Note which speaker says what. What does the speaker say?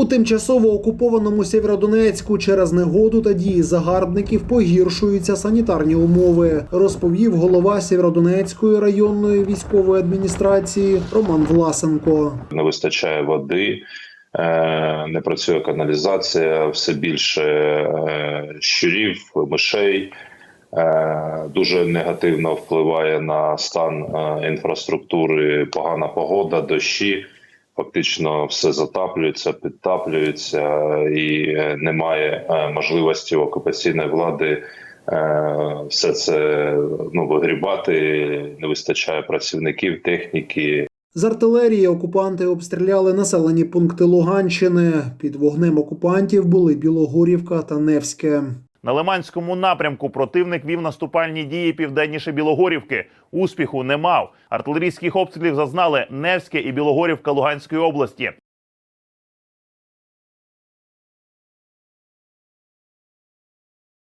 Speaker 1: У тимчасово окупованому Сєвєродонецьку через негоду та дії загарбників погіршуються санітарні умови, розповів голова Сєвєродонецької районної військової адміністрації Роман Власенко.
Speaker 2: не вистачає води, е, не працює каналізація, все більше е, щурів, мишей. Е, Дуже негативно впливає на стан інфраструктури, погана погода, дощі. Фактично все затаплюється, підтаплюється, і е, немає е, можливості у окупаційної влади е, все це ну, вигрібати. Не вистачає працівників, техніки,
Speaker 1: З артилерії окупанти обстріляли населені пункти Луганщини. Під вогнем окупантів були Білогорівка та Невське.
Speaker 3: На Лиманському напрямку противник вів наступальні дії південніше Білогорівки. Успіху не мав. Артилерійських обстрілів зазнали Невське і Білогорівка Луганської області.